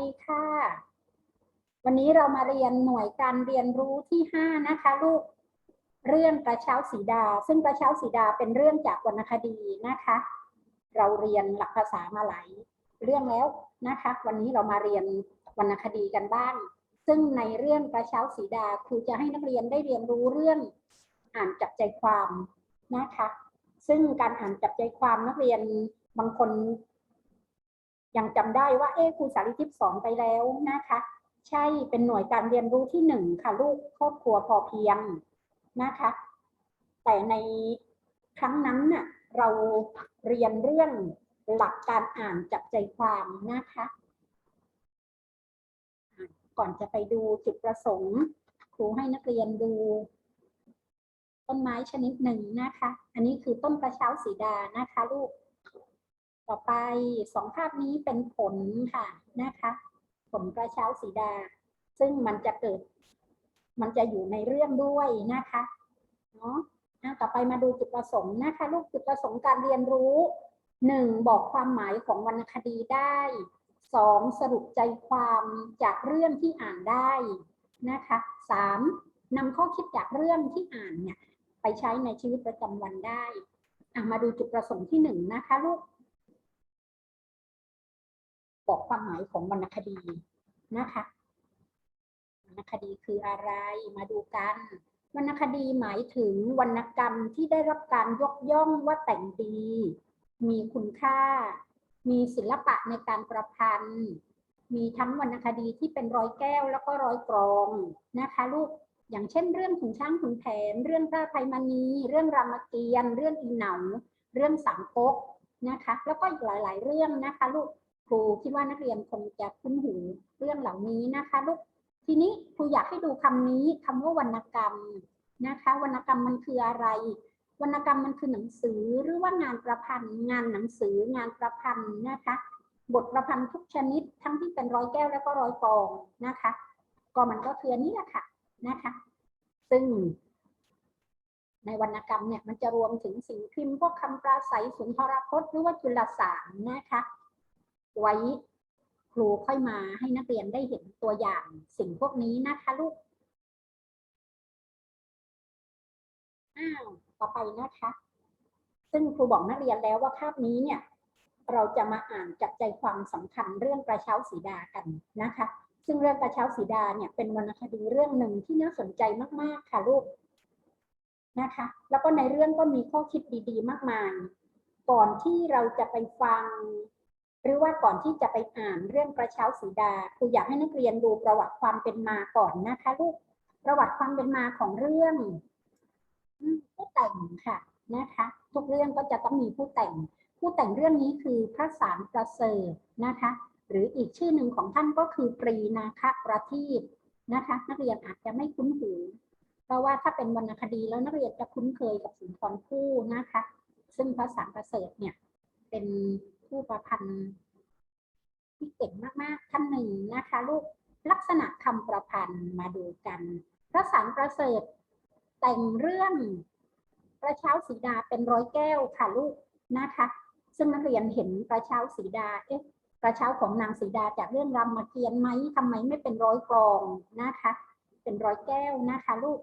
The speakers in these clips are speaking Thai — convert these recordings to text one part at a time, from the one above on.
ดีค่ะ วันนี้เรามาเรียนหน่วยการเรียนรู้ที่ห้านะคะ ลูกเรื่องกระเช้าสีดา ซึ่งกระเช้าสีดาเป็นเรื่องจากวรรณคดีนะคะ เราเรียนหลักภาษามาหลายเรื่องแล้วนะคะ วันนี้เรามาเรียนวรรณคดีกันบ้าง ซึ่งในเรื่องกระเช้าสีดาครูจะให้นักเรียนได้เรียนรู้เรื่องอ่านจับใจความนะคะ ซึ่งการอ่านจับใจความนักเรียนบางคน ยังจำได้ว่าเอ๊ครูสาริทิพย์สอนไปแล้วนะคะ ใช่เป็นหน่วยการเรียนรู้ที่หนึ่งค่ะลูกครอบครัวพอเพียงนะคะ แต่ในครั้งนั้นน่ะเราเรียนเรื่องหลักการอ่านจับใจความนะคะ ก่อนจะไปดูจุดประสงค์ ครูให้นักเรียนดู ต้นไม้ชนิดหนึ่งนะคะ อันนี้คือต้นกระเช้าสีดานะคะลูก ต่อไปสองภาพนี้เป็นผลค่ะนะคะผลกระเช้าสีดา ซึ่งมันจะเกิด มันจะอยู่ในเรื่องด้วยนะคะเนาะต่อไปมาดูจุดประสงค์นะคะ ลูกจุดประสงค์การเรียนรู้หนึ่งบอกความหมายของวรรณคดีได้สองสรุปใจความจากเรื่องที่อ่านได้นะคะสามนำข้อคิดจากเรื่องที่อ่านเนี่ยไปใช้ในชีวิตประจำวันได้อะมาดูจุดประสงค์ที่หนึ่งนะคะ ลูก บอกความหมายของวรรณคดีนะคะวรรณคดีคืออะไรมาดูกัน วรรณคดีหมายถึงวรรณกรรมที่ได้รับการยกย่องว่าแต่งดี มีคุณค่า มีศิลปะในการประพันธ์ มีทั้งวรรณคดีที่เป็นร้อยแก้วแล้วก็ร้อยกรองนะคะลูกอย่างเช่นเรื่องขุนช้างขุนแผน เรื่องพระอภัยมณี เรื่องรามเกียรติ์เรื่องอีเหนา เรื่องสามก๊กนะคะ แล้วก็อีกหลาย ๆ เรื่องนะคะลูก ครูคิดว่านักเรียนคงจะคุ้นหูเรื่องเหล่านี้นะคะลูกทีนี้ครูอยากให้ดูคำนี้คำว่าวรรณกรรมนะคะวรรณกรรมมันคืออะไร วรรณกรรมมันคือหนังสือหรือว่างานประพันธ์งานหนังสืองานประพันธ์นะคะ บทประพันธ์ทุกชนิดทั้งที่เป็นร้อยแก้วและก็ร้อยกองนะคะ ก็มันก็คือนนี้แหละค่ะนะคะ ซึ่ง ในวรรณกรรมเนี่ยมันจะรวมถึงสิ่งพิมพ์พวกคำปราศัยสุนทรพจน์หรือว่าจุลสารนะคะ ไว้ครูค่อยมาให้นักเรียนได้เห็นตัวอย่างสิ่งพวกนี้นะคะลูก อ้าว ต่อไปนะคะ ซึ่งครูบอกนักเรียนแล้วว่าภาพนี้เนี่ย เราจะมาอ่านจับใจความสำคัญเรื่องกระเช้าสีดากันนะคะ ซึ่งเรื่องกระเช้าสีดาเนี่ยเป็นวรรณคดีเรื่องหนึ่งที่น่าสนใจมากๆค่ะลูกนะคะ แล้วก็ในเรื่องก็มีข้อคิดดี ๆ มากมาย ก่อนที่เราจะไปฟัง รือว่าก่อนที่จะไปอ่านเรื่องกระเช้าสีดาครูอยากให้นักเรียนดูประวัติความเป็นมาก่อนนะคะลูกประวัติความเป็นมาของเรื่องผู้แต่งค่ะนะคะ ทุกเรื่องก็จะต้องมีผู้แต่ง ผู้แต่งเรื่องนี้คือพระสารประเสริฐนะคะ หรืออีกชื่อหนึ่งของท่านก็คือปรีนาคประทีปนะคะ นักเรียนอาจจะไม่คุ้นหูเพราะว่าถ้าเป็นวรรณคดีแล้วนักเรียนจะคุ้นเคยกับสุนทรภู่นะคะ ซึ่งพระสารประเสริฐเนี่ยเป็น ผู้ประพันธ์ที่เก่งมากๆท่านหนึ่งนะคะลูกลักษณะคำประพันธ์มาดูกันพระสารประเสริฐแต่งเรื่องกระเช้าสีดาเป็นร้อยแก้วค่ะลูกนะคะ ซึ่งนักเรียนเห็นกระเช้าสีดาเอ๊ะกระเช้าของนางสีดาจากเรื่องรามเกียรติ์ไหมทำไมไม่เป็นร้อยกรองนะคะ เป็นร้อยแก้วนะคะ ลูก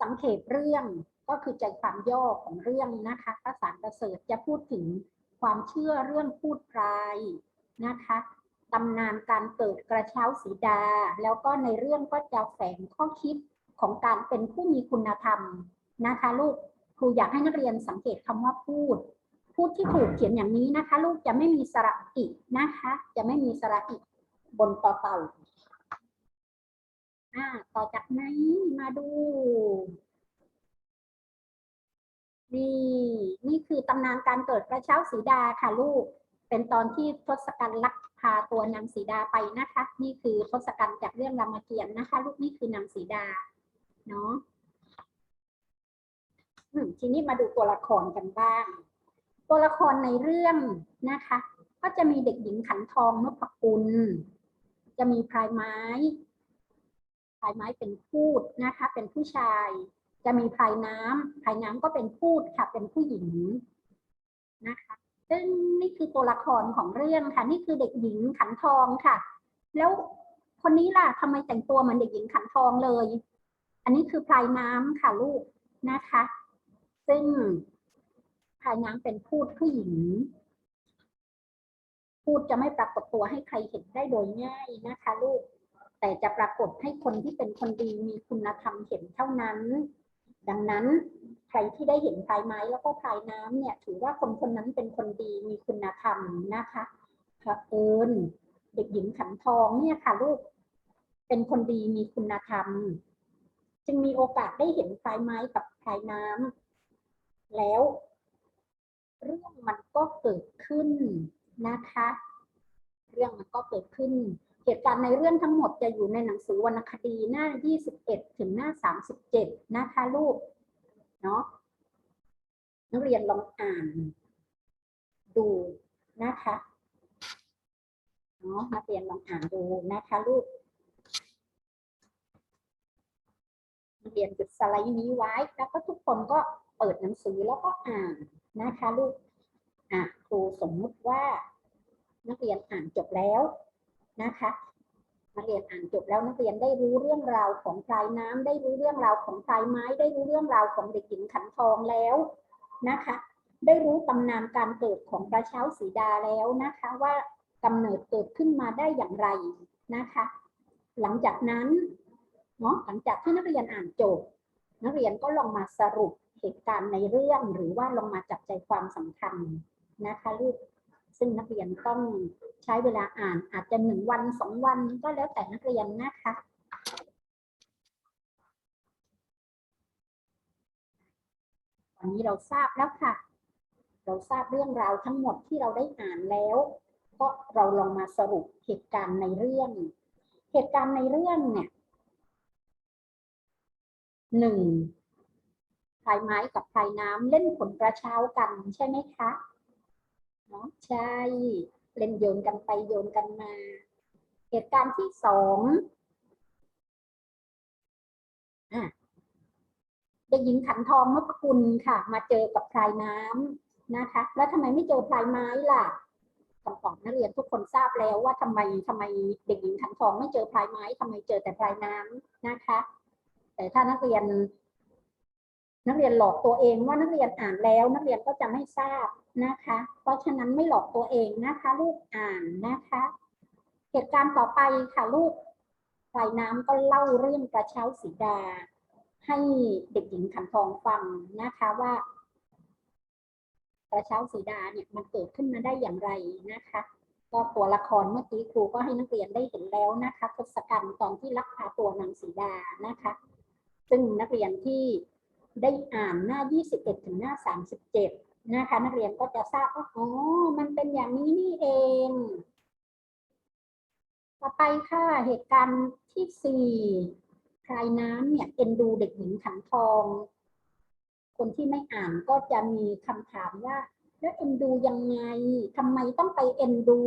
สังเขปเรื่อง ก็คือใจความย่อของเรื่องนะคะพระสารประเสริฐจะพูดถึงความเชื่อเรื่องพูดพรายนะคะตำนานการเกิดกระเช้าสีดา แล้วก็ในเรื่องก็จะแฝงข้อคิดของการเป็นผู้มีคุณธรรมนะคะลูกครูอยากให้นักเรียนสังเกตคำว่าพูด พูดที่ถูกเขียนอย่างนี้นะคะ ลูกจะไม่มีสระอินะคะ จะไม่มีสระอิบนต่อเต่าอ่าต่อจากนี้มาดู ตำนานการเกิดกระเช้าสีดาค่ะลูก เป็นตอนที่ทศกัณฐ์ลักพาตัวนางสีดาไปนะคะ นี่คือทศกัณฐ์จากเรื่องรามเกียรติ์นะคะ ลูกนี่คือนางสีดาเนาะทีนี้มาดูตัวละครกันบ้าง ตัวละครในเรื่องนะคะ ก็จะมีเด็กหญิงขันทองนพกุล จะมีพลายไม้พลายไม้เป็นพูดนะคะ เป็นผู้ชาย จะมีพลายน้ำพลายน้ำก็เป็นพูดค่ะ เป็นผู้หญิง นะคะซึ่งนี่คือตัวละครของเรื่องค่ะ นี่คือเด็กหญิงขันทองค่ะ แล้วคนนี้ล่ะทำไมแต่งตัวเหมือนเด็กหญิงขันทองเลย อันนี้คือพลายน้ำค่ะลูกนะคะ ซึ่งพลายน้ำเป็นพูดผู้หญิง พูดจะไม่ปรากฏตัวให้ใครเห็นได้โดยง่ายนะคะ ลูก แต่จะปรากฏให้คนที่เป็นคนดีมีคุณธรรมเห็นเท่านั้น ดังนั้นใครที่ได้เห็นพลายไม้แล้วก็พลายน้ำเนี่ย ถือว่าคนคนนั้นเป็นคนดีมีคุณธรรมนะคะเอิญเด็กหญิงขันทองเนี่ยค่ะลูกเป็นคนดีมีคุณธรรม จึงมีโอกาสได้เห็นพลายไม้กับพลายน้ำแล้ว เรื่องมันก็เกิดขึ้นนะคะ เรื่องมันก็เกิดขึ้น เหตุการณ์ในเรื่องทั้งหมดจะอยู่ในหนังสือวรรณคดีหน้า 21 ถึงหน้า 37 นะคะลูก เนาะนักเรียนลองอ่าน ดูนะคะเนาะนักเรียนลองอ่านดูนะคะลูกนักเรียนจุดสไลด์นี้ไว้ แล้วก็ทุกคนก็เปิดหนังสือแล้วก็อ่านนะคะลูกอะครูสมมุติว่า นักเรียนอ่านจบแล้ว นะคะนักเรียนอ่านจบแล้วนักเรียนได้รู้เรื่องราวของพลายน้ำได้รู้เรื่องราวของพลายไม้ ได้รู้เรื่องราวของเด็กหญิงขันทองแล้วนะคะ ได้รู้ตำนานการเกิดของกระเช้าสีดาแล้วนะคะ ว่ากำเนิดเกิดขึ้นมาได้อย่างไรนะคะ หลังจากนั้นเนาะหลังจากที่นักเรียนอ่านจบ นักเรียนก็ลองมาสรุปเหตุการณ์ในเรื่องหรือว่าลองมาจับใจความสำคัญนะคะลูก ซึ่งนักเรียนต้องใช้เวลาอ่านอาจจะหนึ่งวันสองวันก็แล้วแต่นักเรียนนะคะวันนี้เราทราบแล้วค่ะ เราทราบเรื่องราวทั้งหมดที่เราได้อ่านแล้ว ก็เราลองมาสรุปเหตุการณ์ในเรื่อง เหตุการณ์ในเรื่องเนี่ยหนึ่งพายไม้กับพายน้ำเล่นผลกระเช้ากันใช่ไหมคะ เนาะใช่เล่นโยนกันไปโยนกันมา เหตุการณ์ที่สองเด็กหญิงขันทองนพคุณค่ะ มาเจอกับพลายน้ำนะคะ แล้วทำไมไม่เจอพลายไม้ล่ะคำตอบนักเรียนทุกคนทราบแล้วว่าทำไมทำไมเด็กหญิงขันทองไม่เจอพลายไม้ทำไมเจอแต่พลายน้ำนะคะ แต่ถ้านักเรียน นักเรียนหลอกตัวเองว่านักเรียนอ่านแล้ว นักเรียนก็จะไม่ทราบนะคะ เพราะฉะนั้นไม่หลอกตัวเองนะคะ ลูกอ่านนะคะ เหตุการณ์ต่อไปค่ะลูกพลายน้ำก็เล่าเรื่องกระเช้าสีดา ให้เด็กหญิงขันทองฟังนะคะว่ากระเช้าสีดาเนี่ยมันเกิดขึ้นมาได้อย่างไรนะคะ ก็ตัวละครเมื่อกี้ครูก็ให้นักเรียนได้เห็นแล้วนะคะทศกัณฐ์ตอนที่ลักพาตัวนางสีดานะคะ ซึ่งนักเรียนที่ ได้อ่านหน้า 21 ถึงหน้า 37 นะคะ นักเรียนก็จะทราบว่าอ๋อ มันเป็นอย่างนี้นี่เอง ต่อไปค่ะ เหตุการณ์ที่สี่พลายน้ำเนี่ยเอ็นดูเด็กหญิงขันทอง คนที่ไม่อ่านก็จะมีคำถามว่าแล้วเอ็นดูยังไงทำไมต้องไปเอ็นดู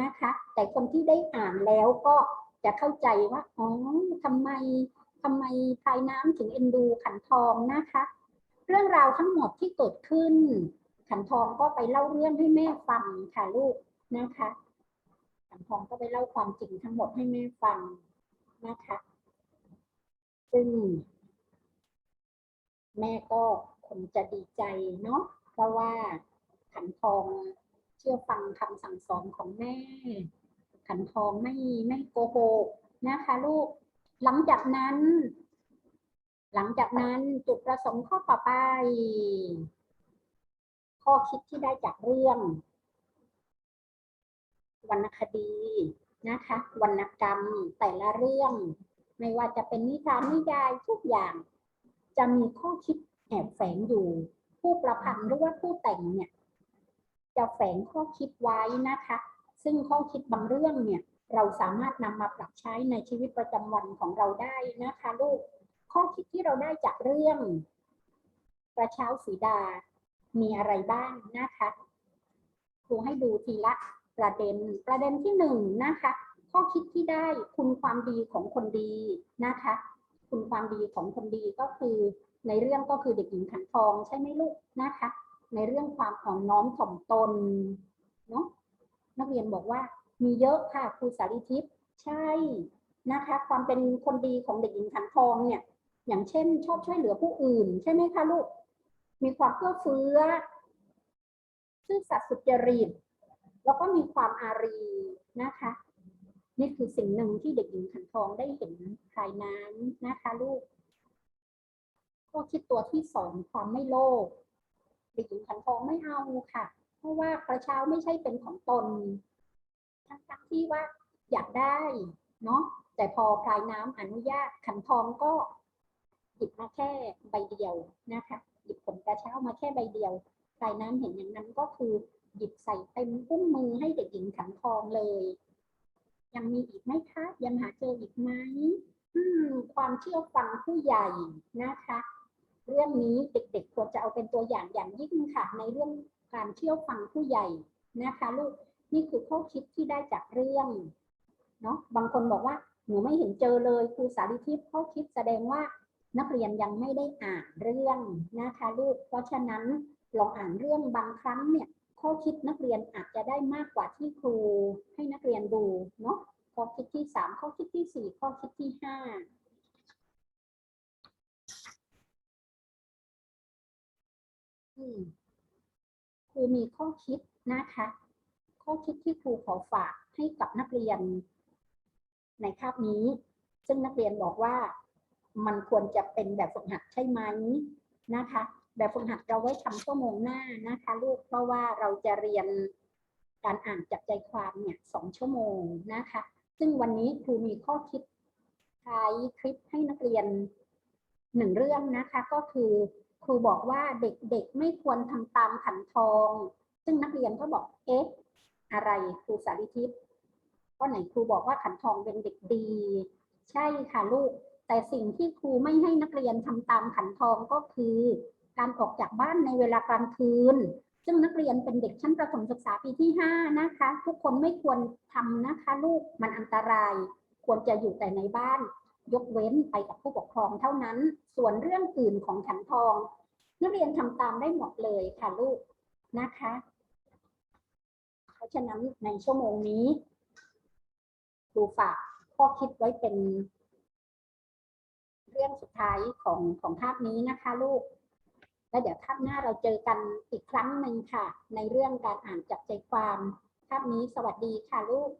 นะคะ แต่คนที่ได้อ่านแล้วก็จะเข้าใจว่า อ๋อทำไม ทำไมพายน้ำถึงเอ็นดูขันทองนะคะ เรื่องราวทั้งหมดที่เกิดขึ้น ขันทองก็ไปเล่าเรื่องให้แม่ฟังค่ะลูกนะคะ ขันทองก็ไปเล่าความจริงทั้งหมดให้แม่ฟังนะคะ ซึ่ง แม่ก็คงจะดีใจเนาะเพราะว่าขันทองเชื่อฟังคำสั่งสอนของแม่ ขันทองไม่ไม่โกหกนะคะลูก หลังจากนั้น หลังจากนั้นจุดประสงค์ข้อต่อไป ข้อคิดที่ได้จากเรื่อง วรรณคดีนะคะ วรรณกรรมแต่ละเรื่อง ไม่ว่าจะเป็นนิทานนิยายทุกอย่าง จะมีข้อคิดแอบแฝงอยู่ ผู้ประพันธ์หรือว่าผู้แต่งเนี่ย จะแฝงข้อคิดไว้นะคะ ซึ่งข้อคิดบางเรื่องเนี่ย เราสามารถนำมาปรับใช้ในชีวิตประจำวันของเราได้นะคะลูก ข้อคิดที่เราได้จากเรื่องกระเช้าสีดา มีอะไรบ้างนะคะครูให้ดูทีละประเด็นประเด็นที่หนึ่งนะคะ ข้อคิดที่ได้คุณความดีของคนดีนะคะ คุณความดีของคนดีก็คือในเรื่องก็คือเด็กหญิงขันทองใช่ไหมลูกนะคะ ในเรื่องความอ่อนน้อมถ่อมตนเนาะนักเรียนบอกว่า มีเยอะค่ะครูสาริทิพย์ใช่นะคะ ความเป็นคนดีของเด็กหญิงขันทองเนี่ย อย่างเช่น ชอบช่วยเหลือผู้อื่น ใช่ไหมคะลูก มีความเอื้อเฟื้อซื่อสัตย์สุจริตแล้วก็มีความอารีนะคะ นี่คือสิ่งหนึ่งที่เด็กหญิงขันทองได้เห็นภายนั้นนะคะลูกข้อคิดตัวที่สองความไม่โลภเด็กหญิงขันทองไม่เอาค่ะ เพราะว่ากระเช้าไม่ใช่เป็นของตน ทั้งที่ว่าอยากได้เนาะแต่พอพลายน้ำอนุญาตขันทองก็หยิบมาแค่ใบเดียวนะคะหยิบผลกระเช้ามาแค่ใบเดียวพลายน้ำเห็นอย่างนั้นก็คือหยิบใส่เต็มอุ้งมือให้เด็กหญิงขันทองเลย ยังมีอีกไหมคะยังหาเจออีกไหมอืมความเชื่อฟังผู้ใหญ่นะคะ เรื่องนี้เด็กๆควรจะเอาเป็นตัวอย่างอย่างยิ่งค่ะในเรื่องการเชื่อฟังผู้ใหญ่นะคะลูก นี่คือข้อคิดที่ได้จากเรื่องเนาะบางคนบอกว่าหนูไม่เห็นเจอเลยครูสาธิทิพย์ข้อคิดแสดงว่านักเรียนยังไม่ได้อ่านเรื่องนะคะลูกเพราะฉะนั้นลองอ่านเรื่องบางครั้งเนี่ยข้อคิดนักเรียนอาจจะได้มากกว่าที่ครูให้นักเรียนดูเนาะข้อคิดที่สามข้อคิดที่สี่ข้อคิดที่ห้าครูมีข้อคิดนะคะ ข้อคิดที่ครูขอฝากให้กับนักเรียน ในคาบนี้ ซึ่งนักเรียนบอกว่ามันควรจะเป็นแบบฝึกหัดใช่ไหมนะคะ แบบฝึกหัดเราไว้ทำชั่วโมงหน้านะคะลูกเพราะว่าเราจะเรียนการอ่านจับใจความเนี่ยสองชั่วโมงนะคะ ซึ่งวันนี้ครูมีข้อคิดท้ายคลิปให้นักเรียนหนึ่งเรื่องนะคะ ก็คือครูบอกว่าเด็กๆไม่ควรทำตามขันทอง ซึ่งนักเรียนก็บอกเอ๊ะ อะไรครูสาริทิพย์ก็ไหนครูบอกว่าขันทองเป็นเด็กดี ใช่ค่ะลูก แต่สิ่งที่ครูไม่ให้นักเรียนทำตามขันทองก็คือ การออกจากบ้านในเวลากลางคืน ซึ่งนักเรียนเป็นเด็กชั้นประถมศึกษาปีที่ 5 นะคะ ทุกคนไม่ควรทำนะคะลูกมันอันตราย ควรจะอยู่แต่ในบ้าน ยกเว้นไปกับผู้ปกครองเท่านั้น ส่วนเรื่องอื่นของขันทอง นักเรียนทำตามได้หมดเลยค่ะลูกนะคะ ราะฉะนั้นในชั่วโมงนี้ครูฝากข้อคิดไว้เป็น เรื่องสุดท้ายของของคาบนี้นะคะลูก แล้วเดี๋ยวคาบหน้าเราเจอกันอีกครั้งหนึ่งค่ะ ในเรื่องการอ่านจับใจความคาบนี้สวัสดีค่ะลูก